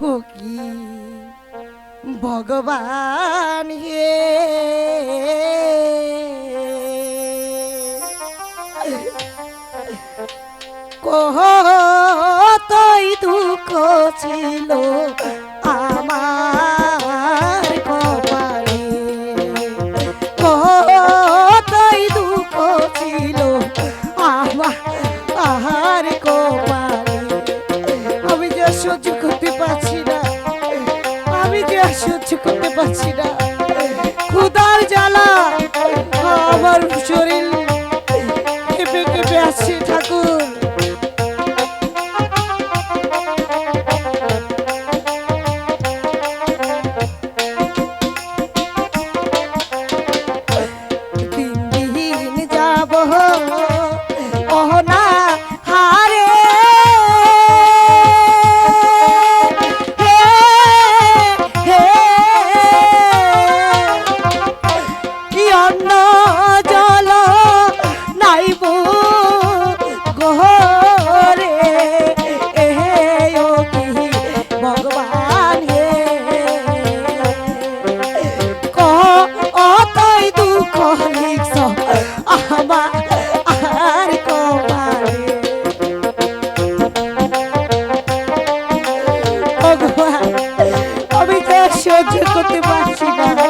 কি ভগবান হে। কহ তই দুঃখ ছিল আমার কপালে। কহ তই দুঃখ ছিল আমার কপালে। हो সহ্য করতে পারছি না।